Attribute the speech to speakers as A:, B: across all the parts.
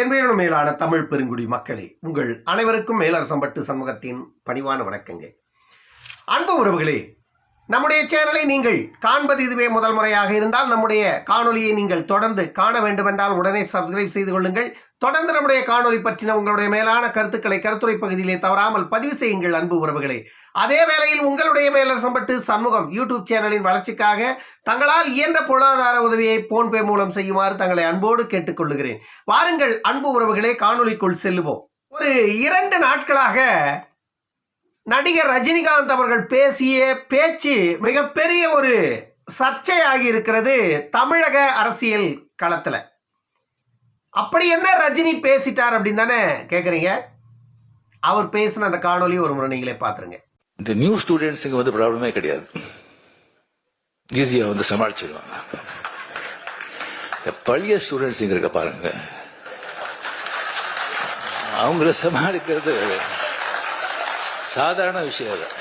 A: என்பதனும் மேலான தமிழ் பெருங்குடி மக்களே உங்கள் அனைவருக்கும் மேலரசம்பட்டு சமூகத்தின் பணிவான வணக்கங்கள். அன்பு உறவுகளே நம்முடைய சேனலை நீங்கள் காண்பது இதுவே முதல் முறையாக இருந்தால் நம்முடைய காணொளியை நீங்கள் தொடர்ந்து காண வேண்டுமென்றால் உடனே சப்ஸ்கிரைப் செய்து கொள்ளுங்கள். தொடர்ந்து நம்முடைய காணொளி பற்றின உங்களுடைய மேலான கருத்துக்களை கருத்துரை பகுதியிலே தவறாமல் பதிவு செய்யுங்கள் அன்பு உறவுகளே. அதே வேளையில் உங்களுடைய மேலரசம்பட்டு சண்முகம் யூடியூப் சேனலின் வளர்ச்சிக்காக தங்களால் இயன்ற பொருளாதார உதவியை போன்பே மூலம் செய்யுமாறு தங்களை அன்போடு கேட்டுக்கொள்ளுகிறேன். வாருங்கள் அன்பு உறவுகளே காணொலிக்குள் செல்லுவோம். ஒரு இரண்டு நாட்களாக நடிகர் ரஜினிகாந்த் அவர்கள் பேசிய பேச்சு மிகப்பெரிய ஒரு சர்ச்சையாகி இருக்கிறது தமிழக அரசியல் களத்தில். அப்படி என்ன ரஜினி பேசிட்டார் அப்படின்னு தானே கேக்குறீங்க? அவர் பேசின அந்த காணொலி ஒரு முறை நீங்களே பாத்துருங்க.
B: இந்த நியூ ஸ்டூடெண்ட்ஸுக்கு வந்து ப்ராப்ளமே கிடையாது. ஈஸியா வந்து சமாளிச்சிடுவாங்க இந்த பழைய ஸ்டூடெண்ட்ஸ்ங்க இருக்க பாருங்க. அவங்கள சமாளிக்கிறது சாதாரண விஷயம் தான்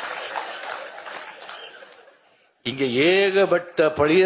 B: இங்க ஏகப்பட்ட பழைய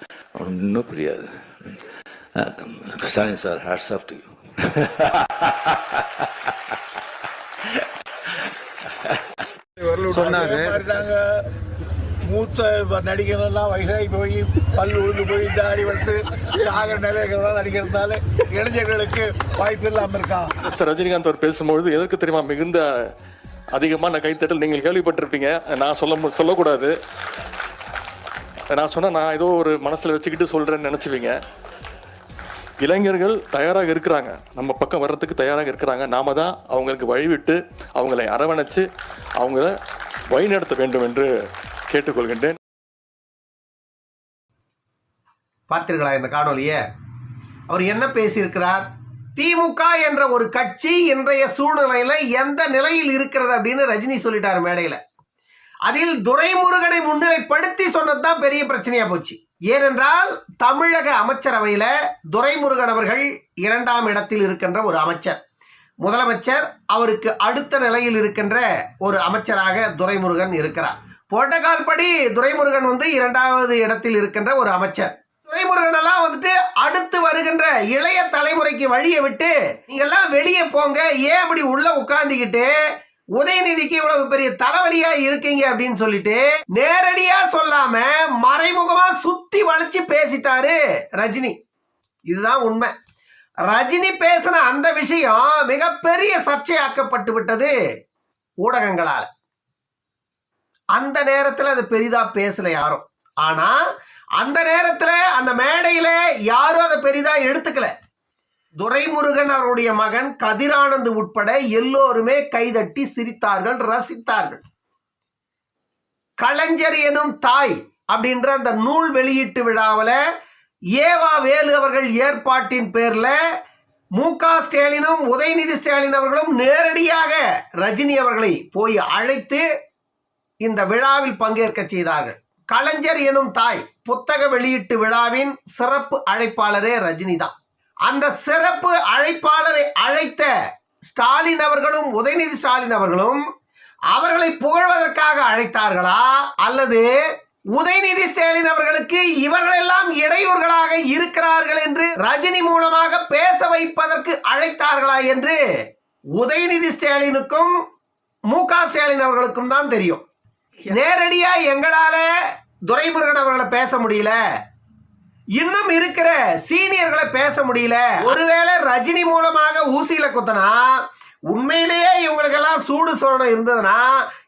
B: ஒன்றும் புரியாது. Sorry sir hats off to you
C: மூத்த நடிகர் எல்லாம் வயசாகி போய் பல் உழுந்து போய் தாடி வளர்த்து சாகர நிலைகள் நடிக்கிறதுனால இளைஞர்களுக்கு வாய்ப்பு இல்லாம இருக்கான்
D: சார் ரஜினிகாந்த் அவர் பேசும்பொழுது எதற்கு தெரியுமா மிகுந்த அதிகமான கைத்தட்டல் நீங்கள் கேள்விப்பட்டிருப்பீங்க. நான் சொல்ல சொல்லக்கூடாது. நான் சொன்னா நான் ஏதோ ஒரு மனசில் வச்சுக்கிட்டு சொல்கிறேன்னு நினச்சிவிங்க. இளைஞர்கள் தயாராக இருக்கிறாங்க. நம்ம பக்கம் வர்றதுக்கு தயாராக இருக்கிறாங்க. நாம தான் அவங்களுக்கு வழிவிட்டு அவங்களை அரவணைச்சு அவங்கள வழிநடத்த வேண்டும் என்று கேட்டுக்கொள்கின்றேன்.
A: பார்த்தீர்களா இந்த காணொளிய? அவர் என்ன பேசியிருக்கிறார்? திமுக என்ற ஒரு கட்சி இன்றைய சூழ்நிலையில எந்த நிலையில் இருக்கிறது அப்படின்னு ரஜினி சொல்லிட்டார் மேடையில். அதில் துரைமுருகனை முன்னிலைப்படுத்தி சொன்னதுதான் பெரிய பிரச்சனையா போச்சு. ஏனென்றால் தமிழக அமைச்சரவையில் துரைமுருகன் அவர்கள் இரண்டாம் இடத்தில் இருக்கின்ற ஒரு அமைச்சர். முதலமைச்சர் அவருக்கு அடுத்த நிலையில் இருக்கின்ற ஒரு அமைச்சராக துரைமுருகன் இருக்கிறார். புரோட்டோகால் படி துரைமுருகன் வந்து இரண்டாவது இடத்தில் இருக்கின்ற ஒரு அமைச்சர். துரைமுருகன் எல்லாம் வந்துட்டு அடுத்து வருகின்ற இளைய தலைமுறைக்கு வழியை விட்டு நீங்க எல்லாம் வெளியே போங்க ஏன் அப்படி உள்ள உட்காந்துக்கிட்டு உதயநிதிக்கு இவ்வளவு பெரிய தலைவலியா இருக்கீங்க அப்படின்னு சொல்லிட்டு நேரடியா சொல்லாம மறைமுகமா சுத்தி வளைச்சு பேசிட்டாரு ரஜினி. இதுதான் உண்மை. ரஜினி பேசின அந்த விஷயம் மிகப்பெரிய சர்ச்சையாக்கப்பட்டு விட்டது ஊடகங்களால். அந்த நேரத்தில் அது பெரிதா பேசல யாரும். ஆனா அந்த நேரத்தில் அந்த மேடையில யாரும் அதை பெரிதா எடுத்துக்கல. துரைமுருகன் அவருடைய மகன் கதிரானந்த் உட்பட எல்லோருமே கைதட்டி சிரித்தார்கள் ரசித்தார்கள். கலைஞர் எனும் தாய் அப்படின்ற அந்த நூல் வெளியீட்டு விழாவில் ஏவா வேலு அவர்கள் ஏற்பாட்டின் பேர்ல மு க ஸ்டாலினும் உதயநிதி ஸ்டாலின் அவர்களும் நேரடியாக ரஜினி அவர்களை போய் அழைத்து இந்த விழாவில் பங்கேற்க செய்தார்கள். கலைஞர் எனும் தாய் புத்தக வெளியீட்டு விழாவின் சிறப்பு அழைப்பாளரே ரஜினி தான் அந்த சிறப்பு அழைப்பாளரை அழைத்த ஸ்டாலின் அவர்களும் உதயநிதி ஸ்டாலின் அவர்களும் அவர்களை புகழ்வதற்காக அழைத்தார்களா? அல்லது உதயநிதி ஸ்டாலின் அவர்களுக்கு இவர்களெல்லாம் இடையூறுகளாக இருக்கிறார்கள் என்று ரஜினி மூலமாக பேச வைப்பதற்கு அழைத்தார்களா என்று உதயநிதி ஸ்டாலினுக்கும் மு க ஸ்டாலின் அவர்களுக்கும் தான் தெரியும். நேரடியா எங்களால துரைமுருகன் அவர்களை பேச முடியல. இன்னும் இருக்கிற சீனியர்களை பேச முடியல. ஒருவேளை ரஜினி மூலமாக ஊசியில குத்தனா உண்மையிலேயே இவங்களுக்கெல்லாம் சூடு சோழம் இருந்ததுன்னா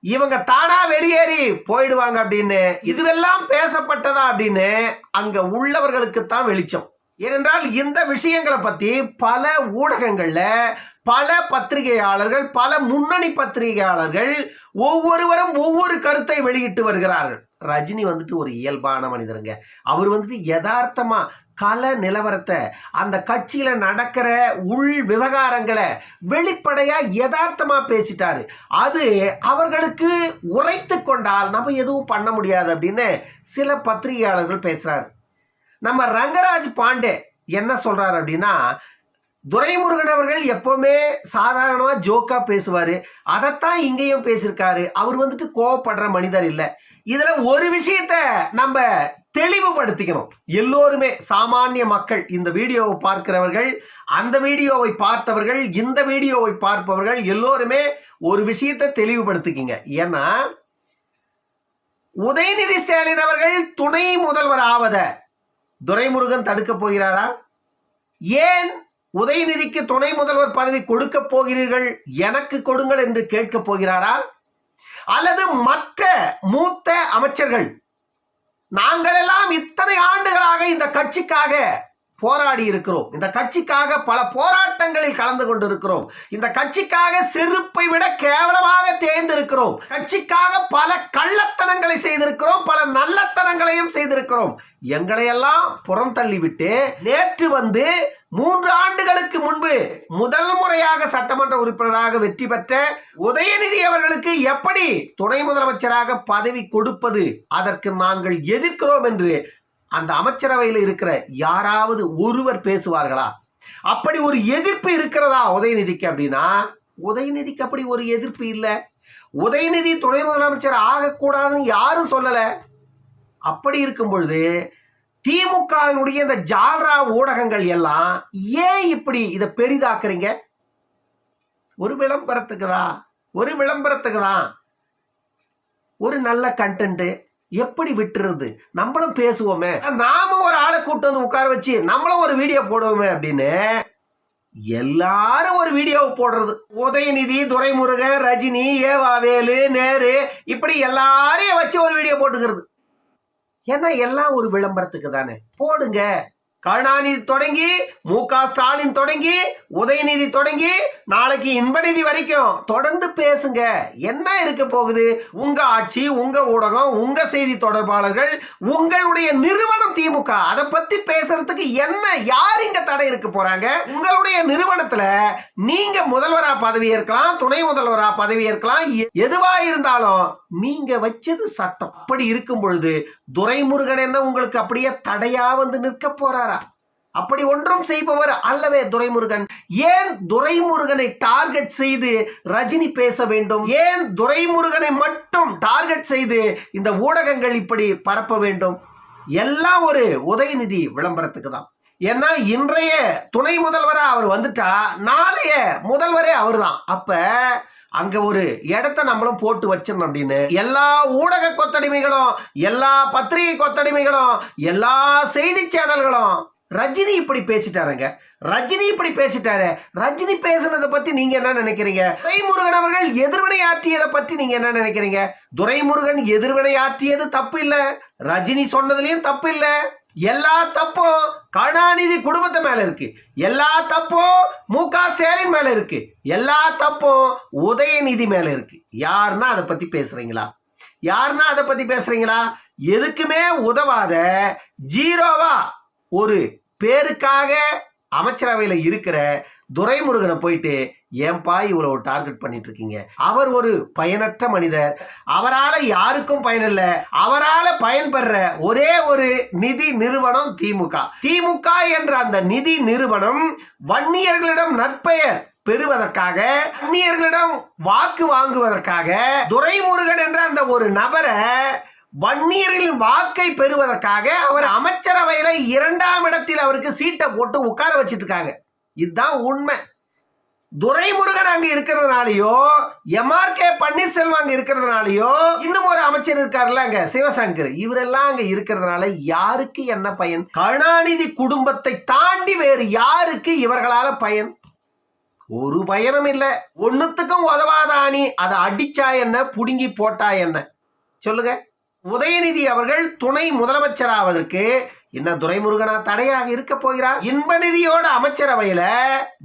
A: இவங்க தானா வெளியேறி போயிடுவாங்க அப்படின்னு. இதுவெல்லாம் பேசப்பட்டதா அப்படின்னு அங்க உள்ளவர்களுக்கு தான் வெளிச்சம். ஏனென்றால் இந்த விஷயங்களை பத்தி பல ஊடகங்கள்ல பல பத்திரிகையாளர்கள் பல முன்னணி பத்திரிகையாளர்கள் ஒவ்வொருவரும் ஒவ்வொரு கருத்தை வெளியிட்டு வருகிறார்கள். ரஜினி வந்துட்டு ஒரு இயல்பான மனிதருங்க. அவர் வந்துட்டு யதார்த்தமா கல நிலவரத்தை அந்த கட்சியில நடக்கிற உள் விவகாரங்களை வெளிப்படையா யதார்த்தமா பேசிட்டாரு. அது அவர்களுக்கு உரைத்து கொண்டால் நம்ம எதுவும் பண்ண முடியாது அப்படின்னு சில பத்திரிகையாளர்கள் பேசுறாரு. நம்ம ரங்கராஜ் பாண்டே என்ன சொல்றாரு அப்படின்னா துரைமுருகன் அவர்கள் எப்பவுமே சாதாரணமா ஜோக்கா பேசுவாரு. அதைத்தான் இங்கேயும் பேசியிருக்காரு. அவர் வந்துட்டு கோவப்படுற மனிதர் இல்லை. இதுல ஒரு விஷயத்த நம்ம தெளிவுபடுத்திக்கணும். எல்லோருமே சாமானிய மக்கள் இந்த வீடியோவை பார்க்கிறவர்கள் அந்த வீடியோவை பார்த்தவர்கள் இந்த வீடியோவை பார்ப்பவர்கள் எல்லோருமே ஒரு விஷயத்தை தெளிவுபடுத்திக்கிங்க. ஏன்னா உதயநிதி ஸ்டாலின் அவர்கள் துணை முதல்வர் ஆவதை துரைமுருகன் தடுக்க போகிறாரா? ஏன் உதயநிதிக்கு துணை முதல்வர் பதவி கொடுக்க போகிறீர்கள்? எனக்கு கொடுங்கள் என்று கேட்க போகிறாரா? அல்லது மற்ற மூத்த அமைச்சர்கள் நாங்கள் எல்லாம் இத்தனை ஆண்டுகளாக இந்த கட்சிக்காக போராடி இருக்கிறோம். இந்த கட்சிக்காக பல போராட்டங்களில் கலந்து கொண்டிருக்கிறோம். இந்த கட்சிக்காக செருப்பை விட கேவலமாக தேர்ந்திருக்கிறோம் கட்சிக்காக பல கள்ளத்தனங்களை செய்திருக்கிறோம். பல நல்லத்தனங்களையும் செய்திருக்கிறோம். எங்களையெல்லாம் புறம் தள்ளிவிட்டு நேற்று வந்து மூன்று ஆண்டுகளுக்கு முன்பு முதல் முறையாக சட்டமன்ற உறுப்பினராக வெற்றி பெற்ற உதயநிதி அவர்களுக்கு எப்படி துணை முதலமைச்சராக பதவி கொடுப்பது அதற்கு நாங்கள் எதிர்க்கிறோம் என்று அந்த அமைச்சரவையில் இருக்கிற யாராவது ஒருவர் பேசுவார்களா? அப்படி ஒரு எதிர்ப்பு இருக்கிறதா உதயநிதிக்கு அப்படின்னா உதயநிதிக்கு அப்படி ஒரு எதிர்ப்பு இல்லை. உதயநிதி துணை முதலமைச்சர் ஆகக்கூடாதுன்னு யாரும் சொல்லலை. அப்படி இருக்கும் பொழுது திமுகவினுடைய இந்த ஜால்ரா ஊடகங்கள் எல்லாம் ஏன் இப்படி இதை பெரிதாக்குறீங்க? ஒரு விளம்பரத்துக்கு தான் ஒரு விளம்பரத்துக்கு தான் ஒரு நல்ல கண்டென்ட்டு எப்படி விட்டுறது? நம்மளும் பேசுவோமே. நாம ஒரு ஆளை கூட்டு வந்து உட்கார வச்சு நம்மளும் ஒரு வீடியோ போடுவோமே அப்படின்னு எல்லாரும் ஒரு வீடியோ போடுறது. உதயநிதி துரைமுருகன் ரஜினி ஏவாவேலு நேரு இப்படி எல்லாரையும் வச்சு ஒரு வீடியோ போட்டுக்கிறது. ஏன்னா எல்லாம் ஒரு விளம்பரத்துக்கு தானே. போடுங்க. கருணாநிதி தொடங்கி மு க ஸ்டாலின் தொடங்கி உதயநிதி தொடங்கி நாளைக்கு இன்பநிதி வரைக்கும் தொடர்ந்து பேசுங்க. என்ன இருக்க போகுது? உங்க ஆட்சி உங்க ஊடகம் உங்க செய்தி தொடர்பாளர்கள் உங்களுடைய நிறுவனம் திமுக. அதை பத்தி பேசுறதுக்கு என்ன யார் இங்க தடை இருக்க போறாங்க? உங்களுடைய நிறுவனத்துல நீங்க முதல்வரா பதவி ஏற்கலாம் துணை முதல்வரா பதவி ஏற்கலாம். எ- எதுவா இருந்தாலும் நீங்க வச்சது சட்டம். அப்படி இருக்கும் பொழுது துரைமுருகன் என்ன உங்களுக்கு அப்படியே தடையா வந்து நிற்க போறாரா? அப்படி ஒன்றும் செய்பவர் அல்லவே துரைமுருகன். ஏன் துரைமுருகனை டார்கெட் செய்து ரஜினி பேச வேண்டும்? ஏன் துரைமுருகனை மட்டும் டார்கெட் செய்து இந்த ஊடகங்கள் இப்படி பரப்ப வேண்டும்? எல்லாம் ஒரு உதயநிதி விளம்பரத்துக்கு தான். ஏன்னா இன்றைய துணை முதல்வரா அவர் வந்துட்டா நாளைய முதல்வரே அவர்தான். அப்ப அங்க ஒரு இடத்த நம்மளும் போட்டு வச்சிடணும் அப்படின்னு. எல்லா ஊடக கொத்தடிமைகளும் எல்லா பத்திரிகை கொத்தடிமைகளும் எல்லா செய்தி சேனல்களும் ரஜினி இப்படி பேசிட்டாருங்க. ரஜினி இப்படி பேசிட்டாரு. ரஜினி பேசுனதை பத்தி நீங்க என்ன நினைக்கிறீங்க? துரைமுருகன் அவர்கள் எதிர்வினை ஆற்றியதை பத்தி நீங்க என்ன நினைக்கிறீங்க? துரைமுருகன் எதிர்வினை ஆற்றியது தப்பு இல்லை. ரஜினி சொன்னதுலயும் தப்பு இல்லை. எல்லா தப்பும் கருணாநிதி குடும்பத்து மேல இருக்கு. எல்லா தப்பும் மு க ஸ்டாலின் மேல இருக்கு. எல்லா தப்பும் உதயநிதி மேல இருக்கு. யாருன்னா அதை பத்தி பேசுறீங்களா? யாருன்னா அதை பத்தி பேசுறீங்களா? எதுக்குமே உதவாத ஜீரோவா ஒரு பேருக்காக அமைச்சரவையில் இருக்கிற துரைமுருகனை போயிட்டு ஏன்பா இவ்வளவு டார்கெட் பண்ணிட்டு இருக்கீங்க அவர் ஒரு பயனற்ற மனிதர். அவரால் யாருக்கும் பயன் இல்லை. அவரால் பயன்பெற ஒரே ஒரு நிதி நிறுவனம் திமுக. திமுக என்ற அந்த நிதி நிறுவனம் வன்னியர்களிடம் நற்பெயர் பெறுவதற்காக வன்னியர்களிடம் வாக்கு வாங்குவதற்காக துரைமுருகன் என்ற அந்த ஒரு நபரை வன்னியர்களின் வாக்கை பெறுவதற்காக அவர் அமைச்சரவையில இரண்டாம் இடத்தில் அவருக்கு சீட்டை போட்டு உட்கார வச்சிட்டு இருக்காங்க இதுதான் உண்மை. துரைமுருகன் அங்க இருக்கிறதுனாலயோ எம்ஆர்கே பன்னீர்செல்வம் அங்க இருக்கிறதுனாலயோ இன்னும் ஒரு அமைச்சர் இருக்காருல்ல அங்க சிவசங்கர். இவரெல்லாம் அங்க இருக்கிறதுனால யாருக்கு என்ன பயன்? கருணாநிதி குடும்பத்தை தாண்டி வேறு யாருக்கு இவர்களால பயன்? ஒரு பயனும் இல்லை. ஒன்னுத்துக்கும் உதவாத அதை அடிச்சா என்ன? புடுங்கி போட்டா என்ன? சொல்லுங்க. உதயநிதி அவர்கள் துணை முதலமைச்சராவதற்கு என்ன துரைமுருகனா தடையாக இருக்க போகிறார் இன்பநிதியோட அமைச்சரவையில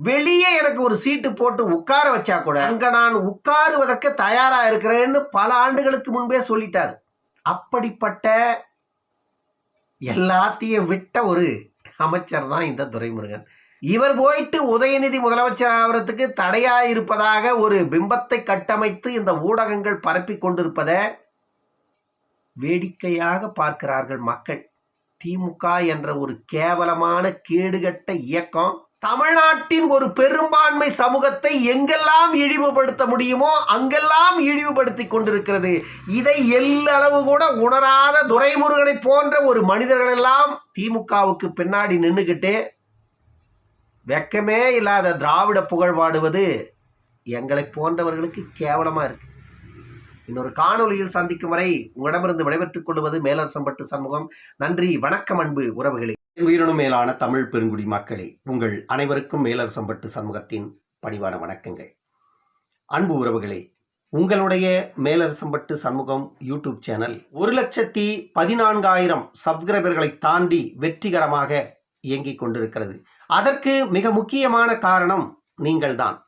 A: வெளியே எனக்கு ஒரு சீட்டு போட்டு உட்கார வச்சா கூட அங்க நான் உட்காருவதற்கு தயாரா இருக்கிறேன்னு பல ஆண்டுகளுக்கு முன்பே சொல்லிட்டார். அப்படிப்பட்ட எல்லாத்தையும் விட்ட ஒரு அமைச்சர் தான் இந்த துரைமுருகன். இவர் போயிட்டு உதயநிதி முதலமைச்சர் ஆகிறதுக்கு தடையா இருப்பதாக ஒரு பிம்பத்தை கட்டமைத்து இந்த ஊடகங்கள் பரப்பி கொண்டிருப்பதை வேடிக்கையாக பார்க்கிறார்கள் மக்கள். திமுக என்ற ஒரு கேவலமான கேடுகட்ட இயக்கம் தமிழ்நாட்டின் ஒரு பெரும்பான்மை சமூகத்தை எங்கெல்லாம் இழிவுபடுத்த முடியுமோ அங்கெல்லாம் இழிவுபடுத்தி கொண்டிருக்கிறது. இதை எல்லளவு கூட உணராத துரைமுருகனை போன்ற ஒரு மனிதர்கள் எல்லாம் திமுகவுக்கு பின்னாடி நின்றுக்கிட்டு வெக்கமே இல்லாத திராவிட புகழ் பாடுவது எங்களை போன்றவர்களுக்கு கேவலமா இருக்கு. இன்னொரு காணொளியில் சந்திக்கும் வரை உங்களிடமிருந்து விடைபெற்றுக் கொள்வது மேலரசம்பட்டு சமூகம் நன்றி வணக்கம் அன்பு உறவுகளே. உயிரினும் மேலான தமிழ் பெருங்குடி மக்களே உங்கள் அனைவருக்கும் மேலரசம்பட்டு சமூகத்தின் பணிவான வணக்கங்கள். அன்பு உறவுகளே உங்களுடைய மேலரசம்பட்டு சண்முகம் யூடியூப் சேனல் ஒரு லட்சத்தி பதினான்காயிரம் சப்ஸ்கிரைபர்களை தாண்டி வெற்றிகரமாக இயங்கிக் கொண்டிருக்கிறது. அதற்கு மிக முக்கியமான காரணம் நீங்கள்தான்.